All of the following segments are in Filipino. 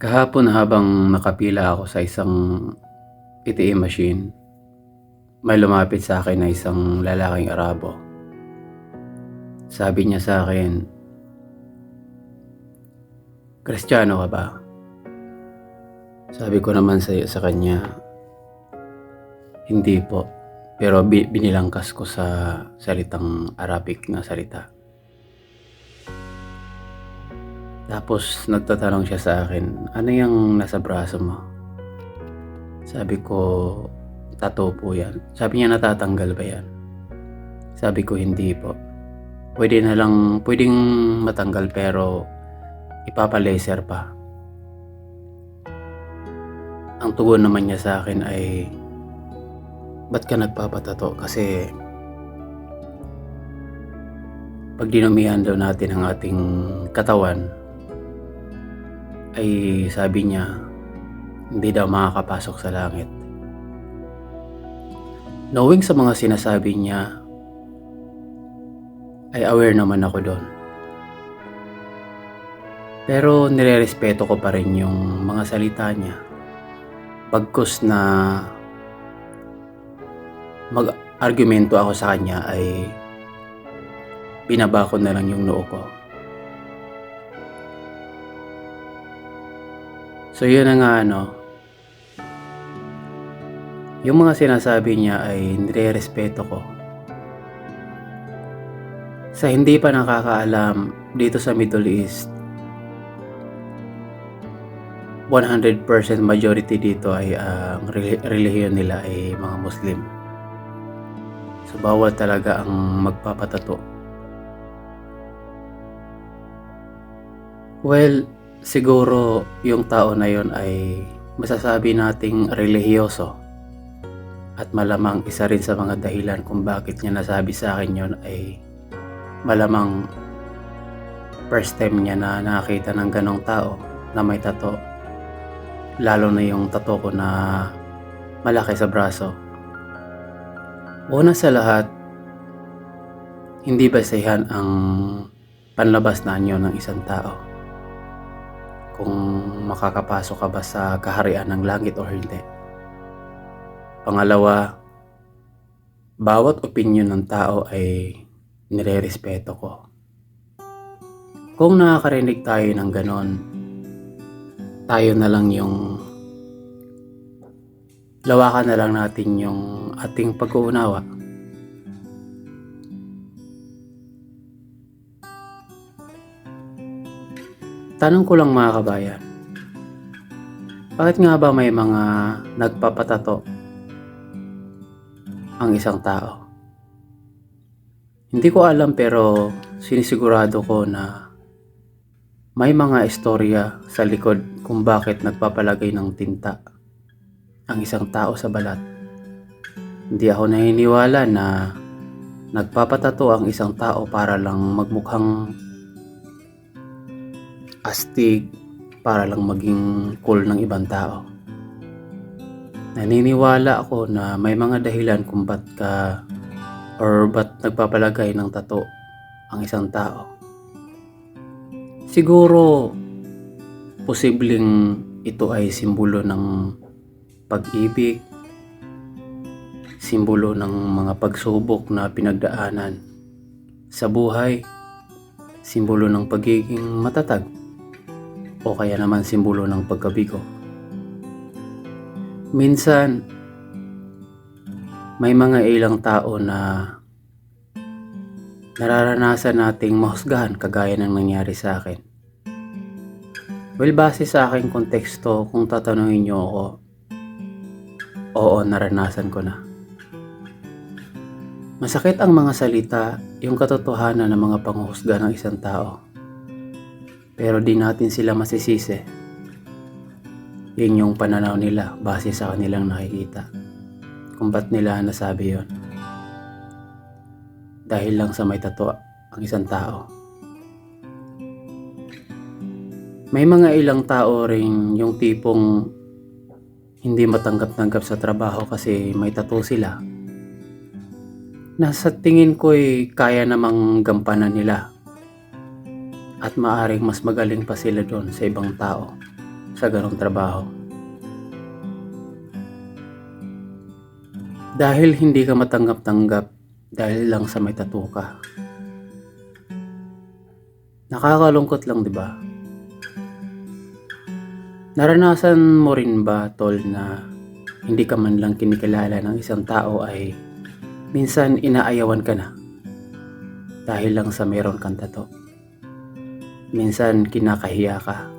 Kahapon habang nakapila ako sa isang ATM machine, may lumapit sa akin na isang lalaking Arabo. Sabi niya sa akin, Kristiyano ka ba? Sabi ko naman sa, sa kanya, hindi po. Pero bi- binilangkas ko sa salitang Arabic na salita. Tapos nagtatanong siya sa akin, ano yung nasa braso mo? Sabi ko, tattoo po yan. Sabi niya, natatanggal ba yan? Sabi ko, hindi po. Pwede na lang, pwedeng matanggal pero ipapalaser pa. Ang tugon naman niya sa akin ay, ba't ka nagpapatato? Kasi pag dinumihan daw natin ang ating katawan, ay sabi niya, hindi daw makakapasok sa langit. Knowing sa mga sinasabi niya, ay aware naman ako doon. Pero nirerespeto ko pa rin yung mga salita niya. Pagkus na mag-argumento ako sa kanya ay binaba ko na lang yung noo ko. So yun na nga ano, yung mga sinasabi niya ay nire-respeto ko. Sa hindi pa nakakaalam dito sa Middle East, 100% majority dito ay ang reli- relihiyon nila ay mga Muslim. So bawal talaga ang magpapatato. Well, siguro yung tao na yon ay masasabi nating relihiyoso at malamang isa rin sa mga dahilan kung bakit niya nasabi sa akin yon ay malamang first time niya na nakakita ng ganong tao na may tato. Lalo na yung tato ko na malaki sa braso. Una sa lahat hindi basehan ang panlabas na anyo ng isang tao kung makakapasok ka ba sa kaharian ng langit o hindi. Pangalawa, bawat opinion ng tao ay nire-respeto ko. Kung nakakarinig tayo ng ganon, tayo na lang yung lawakan na lang natin yung ating pag-uunawa. Tanong ko lang mga kabayan, bakit nga ba may mga nagpapatato ang isang tao? Hindi ko alam pero sinisigurado ko na may mga istorya sa likod kung bakit nagpapalagay ng tinta ang isang tao sa balat. Hindi ako naniniwala na nagpapatato ang isang tao para lang magmukhang astig para lang maging cool ng ibang tao. Naniniwala ako na may mga dahilan kung ba't ka or ba't nagpapalagay ng tato ang isang tao. Siguro, posibleng ito ay simbolo ng pag-ibig, simbolo ng mga pagsubok na pinagdaanan sa buhay, simbolo ng pagiging matatag o kaya naman simbolo ng pagkabigo. Minsan, may mga ilang tao na nararanasan nating mahusgahan kagaya ng nangyari sa akin. Well, base sa aking konteksto, kung tatanungin niyo ako, oo, naranasan ko na. Masakit ang mga salita, yung katotohanan ng mga panghusga ng isang tao. Pero di natin sila masisisi. Yun yung pananaw nila base sa kanilang nakikita. Kung ba't nila nasabi yon Dahil lang sa may tato ang isang tao. May mga ilang tao rin yung tipong hindi matanggap-tanggap sa trabaho kasi may tato sila. Nasa tingin ko ay kaya namang gampanan nila at maaring mas magaling pa sila doon sa ibang tao sa ganong trabaho. Dahil hindi ka matanggap-tanggap dahil lang sa may tattoo ka. Nakakalungkot lang, di ba? Naranasan mo rin ba, tol, na hindi ka man lang kinikilala ng isang tao ay minsan inaayawan ka na dahil lang sa meron kang tato. Minsan kinakahiya ka.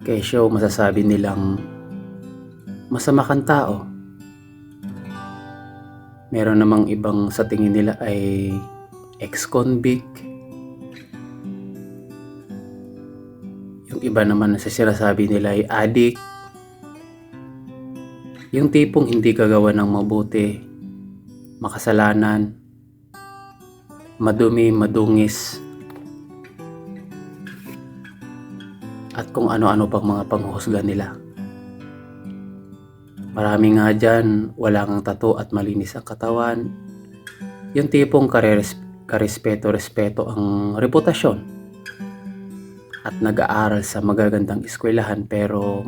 Kesyo masasabi nilang masama kang tao. Meron namang ibang sa tingin nila ay ex-convict. Yung iba naman sa sinasabi nila ay addict. Yung tipong hindi gagawa ng mabuti, makasalanan, madumi, madungis, kung ano-ano pang mga panghusga nila. Marami nga dyan, wala ngang tato at malinis ang katawan. Yung tipong kares- karespeto-respeto ang reputasyon at nag-aaral sa magagandang eskwelahan pero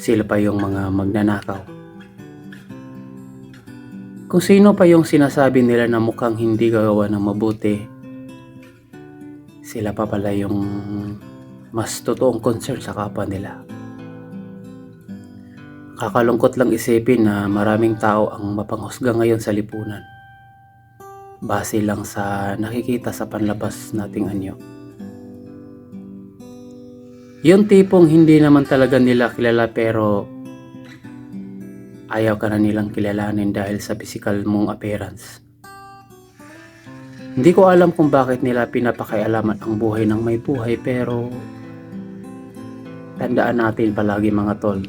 sila pa yung mga magnanakaw. Kung sino pa yung sinasabi nila na mukhang hindi gagawa ng mabuti, sila pa pala yung mas totoong concern sa kapwa nila. Kakalungkot lang isipin na maraming tao ang mapanghusga ngayon sa lipunan. Base lang sa nakikita sa panlabas nating anyo. Yung tipong hindi naman talaga nila kilala pero ayaw ka na nilang kilalanin dahil sa physical mong appearance. Hindi ko alam kung bakit nila pinapakialaman ang buhay ng may buhay pero tandaan natin palagi mga tol.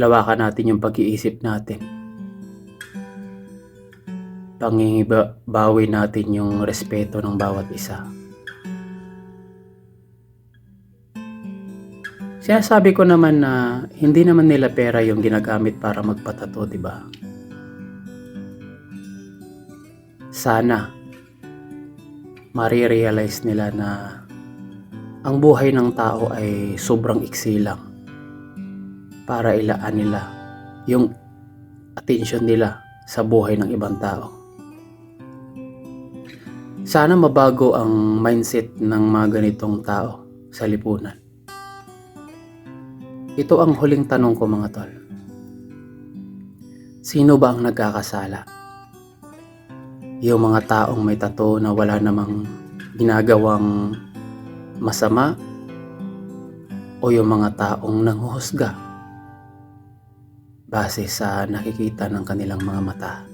Lawakan natin yung pag-iisip natin. Pangingibawi natin yung respeto ng bawat isa. Sinasabi ko naman na hindi naman nila pera yung ginagamit para magpatato, di ba? Sana marirealize nila na ang buhay ng tao ay sobrang iksi lang para ilaan nila yung attention nila sa buhay ng ibang tao. Sana mabago ang mindset ng mga ganitong tao sa lipunan. Ito ang huling tanong ko mga tol. Sino ba ang nagkakasala? Yung mga taong may tato na wala namang ginagawang masama o yung mga taong nanghuhusga base sa nakikita ng kanilang mga mata.